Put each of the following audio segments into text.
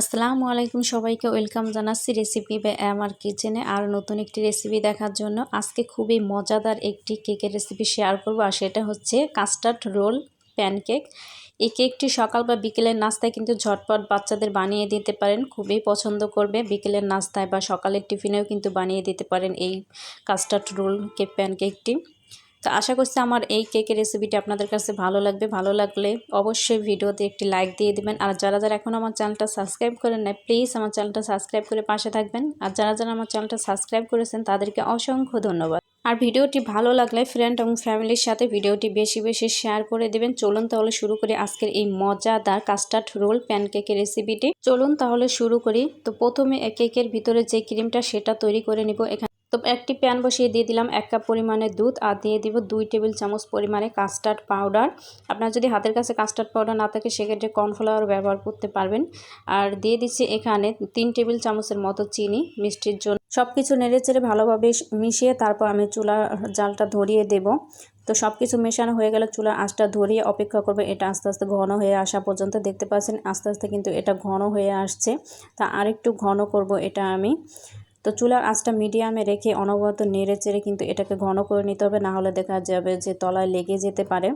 আসসালামু আলাইকুম সবাইকে, ওয়েলকাম জানাচ্ছি রেসিপি বা আমার কিচেনে। আর নতুন একটি রেসিপি দেখার জন্য আজকে খুবই মজাদার একটি কেকের রেসিপি শেয়ার করব, আর সেটা হচ্ছে কাস্টার্ড রোল প্যানকেক। এই কেকটি সকাল বা বিকেলের নাস্তায় কিন্তু ঝটপট বাচ্চাদের বানিয়ে দিতে পারেন, খুবই পছন্দ করবে। বিকেলের নাস্তায় বা সকালের টিফিনেও কিন্তু বানিয়ে দিতে পারেন এই কাস্টার্ড রোল কেক প্যানকেকটি। তো আশা করছি আমার এই কেকের রেসিপিটি আপনাদের কাছে ভালো লাগবে। ভালো লাগলে অবশ্যই ভিডিওতে একটি লাইক দিয়ে দেবেন। আর যারা যারা এখন আমার চ্যানেলটা সাবস্ক্রাইব করেন না প্লিজ আমার চ্যানেলটা সাবস্ক্রাইব করে পাশে থাকবেন। আর যারা যারা আমার চ্যানেলটা সাবস্ক্রাইব করেছেন, তাদেরকে অসংখ্য ধন্যবাদ। আর ভিডিওটি ভালো লাগলে ফ্রেন্ড এবং ফ্যামিলির সাথে ভিডিওটি বেশি বেশি শেয়ার করে দেবেন। চলুন তাহলে শুরু করি আজকের এই মজাদার কাস্টার্ড রোল প্যানকেকের রেসিপিটি চলুন তাহলে শুরু করি। তো প্রথমে কেকের ভিতরে যে ক্রিমটা সেটা তৈরি করে নিব। এখানে তো একটি প্যান বসিয়ে দিয়ে দিলাম এক কাপ পরিমাণে দুধ আর দিয়ে দিব দুই টেবিল চামচ পরিমাণে কাস্টার্ড পাউডার আপনার যদি হাতের কাছে কাস্টার্ড পাউডার না থাকে, সেক্ষেত্রে কর্নফ্লাওয়ার ব্যবহার করতে পারবেন। আর দিয়ে দিচ্ছি এখানে তিন টেবিল চামচের মতো চিনি, মিষ্টির জন্য। সব কিছু নেড়ে চেড়ে ভালোভাবে মিশিয়ে তারপর আমি চুলা জালটা ধরিয়ে দেব। তো সব কিছু মেশানো হয়ে গেলে চুলা আঁচটা ধরিয়ে অপেক্ষা করবে। এটা আস্তে আস্তে ঘন হয়ে আসা পর্যন্ত দেখতে পাচ্ছেন, আস্তে আস্তে কিন্তু এটা ঘন হয়ে আসছে। তা আরেকটু ঘন করব এটা আমি। তো চুলার আঁচটা মিডিয়ামে রেখে অনবরত নেড়ে চেড়ে কিন্তু এটাকে ঘন করে নিতে হবে, না হলে দেখা যাবে যে তলায় লেগে যেতে পারে।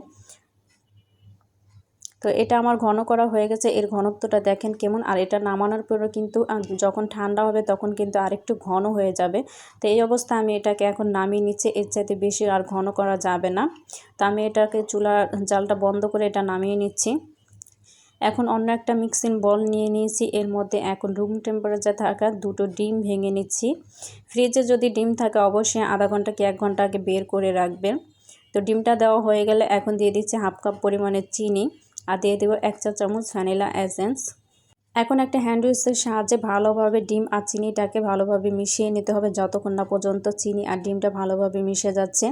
তো এটা আমার ঘন করা হয়ে গেছে, এর ঘনত্বটা দেখেন কেমন, আর এটা নামানোর পরে কিন্তু যখন ঠান্ডা হবে তখন কিন্তু আরেকটু ঘন হয়ে যাবে। তো এই অবস্থা আমি এটাকে এখন নামিয়ে নিচ্ছি, এর চাইতে বেশি আর ঘন করা যাবে না। তো আমি এটাকে চুলা জালটা বন্ধ করে এটা নামিয়ে নিচ্ছি। এখন অন্য একটা মিক্সিং বল নিয়ে নিয়েছি। এর মধ্যে এখন রুম টেম্পারেচার থাকা দুটো ডিম ভেঙে নিচ্ছি। ফ্রিজে যদি ডিম থাকে, অবশ্যই আধা ঘণ্টা কি এক ঘণ্টা আগে বের করে রাখবেন। তো ডিমটা দেওয়া হয়ে গেলে এখন দিয়ে দিচ্ছি হাফ কাপ পরিমাণে চিনি আর দিয়ে দেবো এক চা চামচ ভ্যানিলা এসেন্স এখন একটা হ্যান্ড উইচের সাহায্যে ভালোভাবে ডিম আর চিনিটাকে ভালোভাবে মিশিয়ে নিতে হবে। যতক্ষণ না পর্যন্ত চিনি আর ডিমটা ভালোভাবে মিশে যাচ্ছে।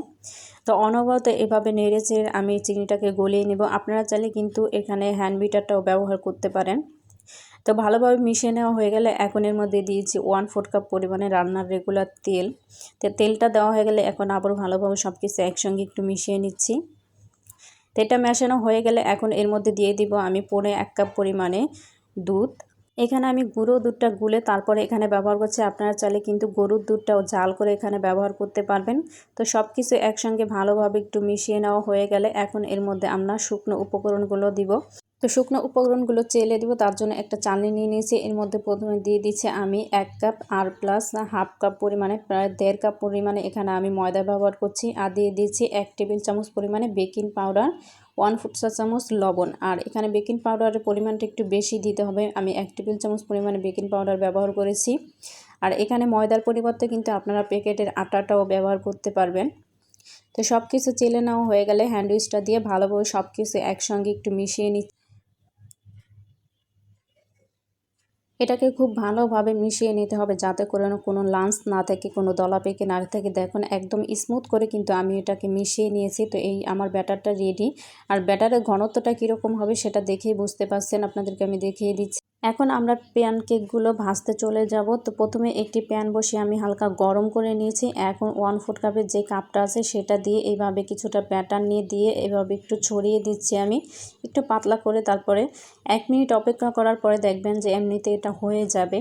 তো অনবরত এভাবে নেড়ে চেড়ে আমি চিনিটাকে গলিয়ে নেব। আপনারা চাইলে কিন্তু এখানে হ্যান্ড বিটারটাও ব্যবহার করতে পারেন। তো ভালোভাবে মিশিয়ে নেওয়া হয়ে গেলে এখন এর মধ্যে দিয়েছি ওয়ান ফোর কাপ পরিমাণে রান্নার রেগুলার তেল। তো তেলটা দেওয়া হয়ে গেলে এখন আবার ভালোভাবে সব কিছু একসঙ্গে একটু মিশিয়ে নিচ্ছি। তো এটা মেশানো হয়ে গেলে এখন এর মধ্যে দিয়ে দিব আমি পরে এক কাপ পরিমাণে দুধ। এখানে আমি গুঁড়ো দুধটা গুলে তারপরে এখানে ব্যবহার করছি। আপনারা চাইলে কিন্তু গরুর দুধটাও জাল করে এখানে ব্যবহার করতে পারবেন। তো সব কিছু একসঙ্গে ভালোভাবে একটু মিশিয়ে নেওয়া হয়ে গেলে এখন এর মধ্যে আমরা শুকনো উপকরণগুলো দিব। তো শুকনো উপকরণগুলো চেলে দিব, তার জন্য একটা চালনি নিয়ে নিয়েছি। এর মধ্যে প্রথমে দিয়ে দিচ্ছি আমি এক কাপ আর প্লাস হাফ কাপ পরিমাণে, প্রায় দেড় কাপ পরিমাণে এখানে আমি ময়দা ব্যবহার করছি। আর দিয়ে দিচ্ছি এক টেবিল চামচ পরিমাণে বেকিং পাউডার, ওয়ান ফুট চা চামচ লবণ। আর এখানে বেকিং পাউডারের পরিমাণটা একটু বেশি দিতে হবে। আমি এক টেবিল চামচ পরিমাণে বেকিং পাউডার ব্যবহার করেছি। আর এখানে ময়দার পরিবর্তে কিন্তু আপনারা প্যাকেটের আটাটাও ব্যবহার করতে পারবেন। তো সব কিছু চেলে নেওয়া হয়ে গেলে হ্যান্ডউইচটা দিয়ে ভালোভাবে সব কিছু একসঙ্গে একটু মিশিয়ে নিচ্ছি। এটাকে খুব ভালোভাবে মিশিয়ে নিতে হবে যাতে করে কোনো লাঞ্চ না থাকে, কোনো দলা পেকে না থাকে। দেখুন, একদম স্মুথ করে কিন্তু আমি এটাকে মিশিয়ে নিয়েছি। তো এই আমার ব্যাটারটা রেডি আর ব্যাটারের ঘনত্বটা কীরকম হবে সেটা দেখেই বুঝতে পারছেন। আপনাদেরকে আমি দেখিয়ে দিচ্ছি। এখন আমরা প্যান কেকগুলো ভাজতে চলে যাব। তো প্রথমে একটি প্যান বসিয়ে আমি হালকা গরম করে নিয়েছি। এখন ওয়ান ফুট কাপের যে কাপটা আছে সেটা দিয়ে এইভাবে কিছুটা ব্যাটার নিয়ে দিয়ে এভাবে একটু ছড়িয়ে দিচ্ছি আমি। একটু পাতলা করে তারপরে এক মিনিট অপেক্ষা করার পরে দেখবেন যে এমনিতে এটা হয়ে যাবে।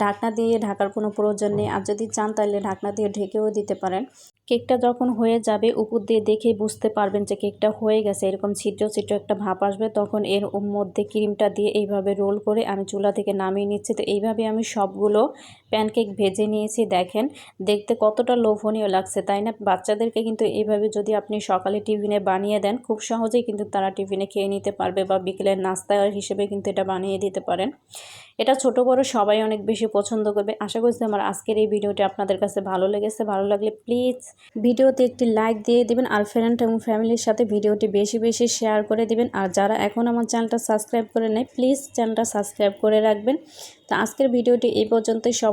ঢাকনা দিয়ে ঢাকার কোনো প্রয়োজন নেই। আর যদি চান তাহলে ঢাকনা দিয়ে ঢেকেও দিতে পারেন। কেকটা যখন হয়ে যাবে উপর দিয়ে দেখে বুঝতে পারবেন যে কেকটা হয়ে গেছে। এরকম ছিদ্র ছিদ্র একটা ভাপ আসবে, তখন এর মধ্যে ক্রিমটা দিয়ে এইভাবে রোল করে আমি চুলা থেকে নামিয়ে নিচ্ছি। তো এইভাবে আমি সবগুলো প্যানকেক ভেজে নিয়েছি, দেখেন। দেখতে কতটা লোভনীয় লাগছে, তাই না? বাচ্চাদেরকে কিন্তু এইভাবে যদি আপনি সকালে টিফিনে বানিয়ে দেন, খুব সহজেই কিন্তু তারা টিফিনে খেয়ে নিতে পারবে বা বিকেলের নাস্তা হিসেবে কিন্তু এটা বানিয়ে দিতে পারেন। এটা ছোট বড় সবাই অনেক বেশি পছন্দ করবে। আশা করছি আমার আজকের এই ভিডিওটি আপনাদের কাছে ভালো লেগেছে। ভালো লাগলে প্লিজ ভিডিওতে একটি লাইক দিয়ে দিবেন আর ফ্রেন্ড এবং ফ্যামিলির সাথে ভিডিওটি বেশি বেশি শেয়ার করে দিবেন। আর যারা এখন আমার চ্যানেলটা সাবস্ক্রাইব করে নেয় প্লিজ চ্যানেলটা সাবস্ক্রাইব করে রাখবেন। তো আজকের ভিডিওটি এই পর্যন্তই।